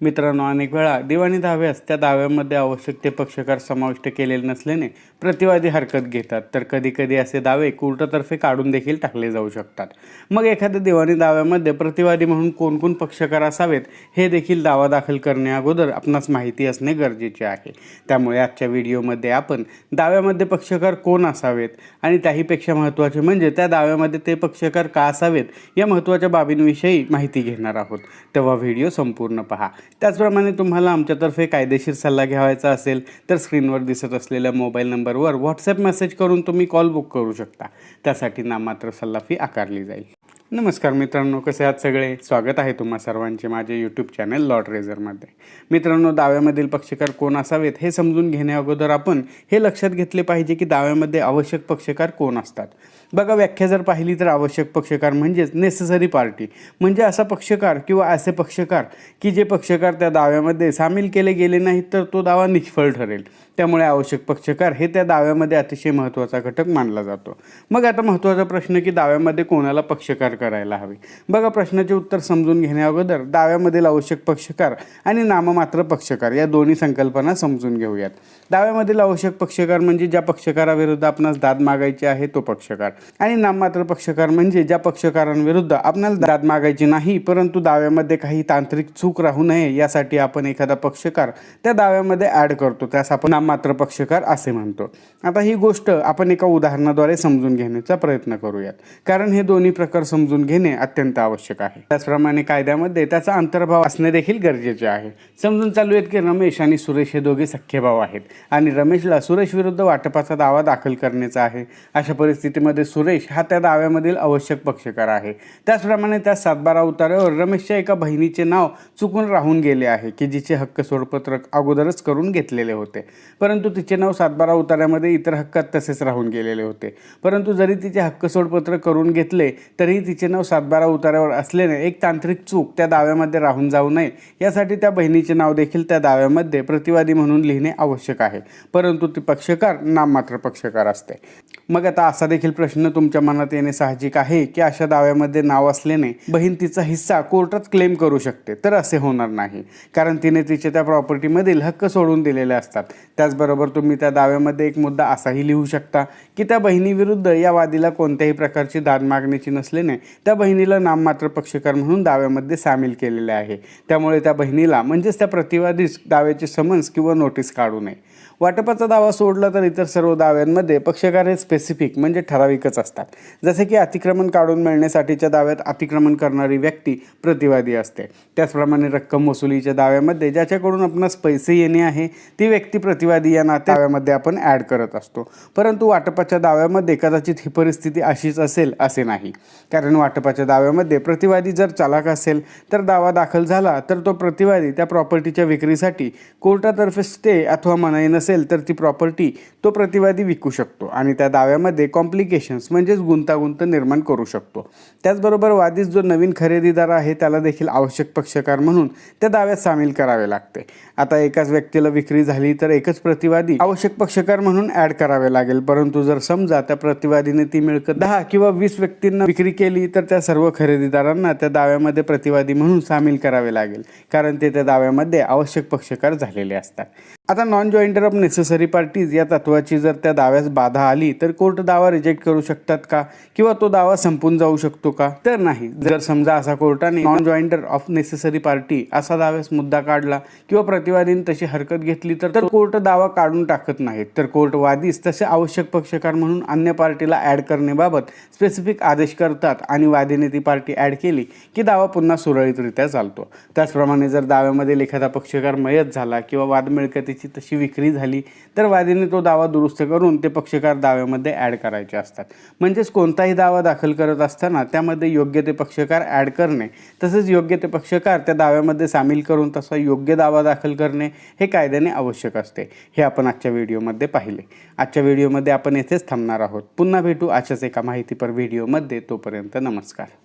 मित्रांनो अनेक वेळा दिवाणी दाव्यास त्या दाव्यामध्ये आवश्यक ते पक्षकार समाविष्ट केलेले नसल्याने प्रतिवादी हरकत घेतात. तर कधीकधी असे दावे कोर्टातर्फे काढून देखील टाकले जाऊ शकतात. मग एखाद्या दिवाणी दाव्यामध्ये प्रतिवादी म्हणून कोणकोण पक्षकार असावेत हे देखील दावा दाखल करण्याअगोदर आपणास माहिती असणे गरजेचे आहे. त्यामुळे आजच्या व्हिडिओमध्ये आपण दाव्यामध्ये पक्षकार कोण असावेत आणि त्याहीपेक्षा महत्त्वाचे म्हणजे त्या दाव्यामध्ये ते पक्षकार का असावेत या महत्त्वाच्या बाबींविषयी माहिती घेणार आहोत. तेव्हा व्हिडिओ संपूर्ण पहा. त्याचप्रमाणे तुम्हाला आमच्यातर्फे कायदेशीर सल्ला घ्यावायचा असेल तर स्क्रीनवर दिसत असलेल्या मोबाईल नंबरवर व्हॉट्सॲप मेसेज करून तुम्ही कॉल बुक करू शकता. त्यासाठी नाममात्र सल्ला फी आकारली जाईल. नमस्कार मित्रांनो कसे आहात सगळे? स्वागत आहे तुम्हा सर्वांचे माझे यूट्यूब चॅनल लॉट रेझरमध्ये मित्रांनो दाव्यामधील पक्षकार कोण असावेत हे समजून घेण्याअगोदर आपण हे लक्षात घेतले पाहिजे की दाव्यामध्ये आवश्यक पक्षकार कोण असतात. बघा व्याख्या जर पाहिली तर आवश्यक पक्षकार म्हणजेच नेसेसरी पार्टी म्हणजे असा पक्षकार किंवा असे पक्षकार की जे पक्षकार त्या दाव्यामध्ये सामील केले गेले नाहीत तर तो दावा निष्फळ ठरेल. त्यामुळे आवश्यक पक्षकार हे त्या दाव्यामध्ये अतिशय महत्त्वाचा घटक मानला जातो. मग आता महत्त्वाचा प्रश्न की दाव्यामध्ये कोणाला पक्षकार करायला हवे. बघा प्रश्नाचे उत्तर समजून घेण्याअगोदर दाव्यामधील आवश्यक पक्षकार आणि नाममात्र पक्षकार या दोन्ही संकल्पना समजून घेऊयात. दाव्यामधील आवश्यक पक्षकार म्हणजे ज्या पक्षकाराविरुद्ध आपणास दाद मागायची आहे तो पक्षकार. आणि नाममात्र पक्षकार म्हणजे ज्या पक्षकारांविरुद्ध आपणाला दाद मागायची नाही परंतु दाव्यामध्ये काही तांत्रिक चूक राहू नये यासाठी आपण एखादा पक्षकार त्या दाव्यामध्ये ॲड करतो. त्यास आपण नाममात्र पक्षकार असे म्हणतो. आता ही गोष्ट आपण एका उदाहरणाद्वारे समजून घेण्याचा प्रयत्न करूयात. कारण हे दोन्ही प्रकार समजून समजून घेणे अत्यंत आवश्यक आहे. त्याचप्रमाणे कायद्यामध्ये त्याचा अंतर्भाव असणे देखील गरजेचे आहे. समजून चालू आहेत की रमेश आणि सुरेश हे दोघे सख्खे भाऊ आहेत आणि रमेशला सुरेश विरुद्ध वाटपाचा दावा दाखल करण्याचा आहे. अशा परिस्थितीमध्ये सुरेश हा त्या दाव्यामधील आवश्यक पक्षकार आहे. त्याचप्रमाणे त्या सातबारा उतार्यावर रमेशच्या एका बहिणीचे नाव चुकून राहून गेले आहे की जिचे हक्क सोडपत्रक अगोदरच करून घेतलेले होते. परंतु तिचे नाव सातबारा उतार्यामध्ये इतर हक्कात तसेच राहून गेलेले होते. परंतु जरी तिचे हक्क सोडपत्र करून घेतले तरीही तिचे नाव सातबारा उतार्यावर असल्याने एक तांत्रिक चूक त्या दाव्यामध्ये राहून जाऊ नये. यासाठी त्या बहिणीचे नाव देखील त्या दाव्यामध्ये प्रतिवादी म्हणून लिहिणे आवश्यक आहे. परंतु ती पक्षकार नाममात्र पक्षकार असते. मग आता असा देखील प्रश्न तुमच्या मनात येणे साहजिक आहे की अशा दाव्यामध्ये नाव असल्याने बहीण तिचा हिस्सा कोर्टात क्लेम करू शकते. तर असे होणार नाही. कारण तिने तिच्या त्या प्रॉपर्टीमधील हक्क सोडून दिलेले असतात. त्याचबरोबर तुम्ही त्या दाव्यामध्ये एक मुद्दा असाही लिहू शकता की त्या बहिणीविरुद्ध या वादीला कोणत्याही प्रकारची दाद मागण्याची नसल्याने त्या बहिणीला नाममात्र पक्षकार म्हणून दाव्यामध्ये सामील केलेले आहे. त्यामुळे त्या बहिणीला म्हणजेच त्या प्रतिवादीस दाव्याचे समन्स किंवा नोटीस काढू नये. वाटपाचा दावा सोडला तर इतर सर्व दाव्यांमध्ये पक्षकार हेच स्पेसिफिक म्हणजे ठराविकच असतात. जसे की अतिक्रमण काढून मिळण्यासाठीच्या दाव्यात अतिक्रमण करणारी व्यक्ती प्रतिवादी असते. त्याचप्रमाणे रक्कम वसुलीच्या दाव्यामध्ये ज्याच्याकडून आपणास पैसे येणे आहे ती व्यक्ती प्रतिवादी या नात्या दाव्यामध्ये आपण ॲड करत असतो. परंतु वाटपाच्या दाव्यामध्ये कदाचित ही परिस्थिती अशीच असेल असे नाही. कारण वाटपाच्या दाव्यामध्ये प्रतिवादी जर चालाक असेल तर दावा दाखल झाला तर तो प्रतिवादी त्या प्रॉपर्टीच्या विक्रीसाठी कोर्टातर्फे स्टे अथवा मनाई नसेल तर ती प्रॉपर्टी तो प्रतिवादी विकू शकतो. आणि त्या दाव्यामध्ये कॉम्प्लिकेशन्स म्हणजेच गुंतागुंत निर्माण करू शकतो. त्याचबरोबर वादीस जो नवीन खरेदीदार आहे त्याला देखील आवश्यक पक्षकार म्हणून त्या दाव्यात सामील करावे लागते. आता एकाच व्यक्तीला विक्री झाली तर एकच प्रतिवादी आवश्यक पक्षकार म्हणून ॲड करावे लागेल. परंतु जर समजा त्या प्रतिवादीने ती मिळकत दहा किंवा वीस व्यक्तींना विक्री केली तर त्या सर्व खरेदीदारांना त्या दाव्यामध्ये प्रतिवादी म्हणून सामील करावे लागेल. कारण ते त्या दाव्यामध्ये आवश्यक पक्षकार झालेले असतात. आता non joinder of necessary parties या तत्वाची जर त्या दाव्यास बाधा आली तर कोर्ट दावा रिजेक्ट करू शकतात का? किंवा तो दावा संपून जाऊ शकतो का? तर नाही. जर समजा असा कोर्टाने non joinder of necessary party असा दाव्यास मुद्दा काढला किंवा प्रतिवादीने तशी हरकत घेतली तर तर कोर्ट दावा काढून टाकत नाहीत. तर कोर्ट वादीस तसे आवश्यक पक्षकार म्हणून अन्य पार्टीला ॲड करण्याबाबत स्पेसिफिक आदेश करतात आणि वादीने ती पार्टी ॲड केली की दावा पुन्हा सुरळीतरित्या चालतो. त्याचप्रमाणे जर दाव्यामध्ये एखादा पक्षकार मयत झाला किंवा वाद मिळकतीची तशी विक्री झाली तर वादीने तो दावा दुरुस्त करून ते पक्षकार दाव्यामध्ये ॲड करायचे असतात. म्हणजेच कोणताही दावा दाखल करत असताना त्यामध्ये योग्य ते पक्षकार ॲड करणे तसेच योग्य ते पक्षकार त्या दाव्यामध्ये सामील करून तसा योग्य दावा दाखल करणे हे कायद्याने आवश्यक असते. हे आपण आजच्या व्हिडिओमध्ये पाहिले. आजच्या व्हिडिओमध्ये आपण येथेच थांबणार आहोत. पुन्हा भेटू अशाच एका माहितीपर व्हिडिओमध्ये. तोपर्यंत नमस्कार.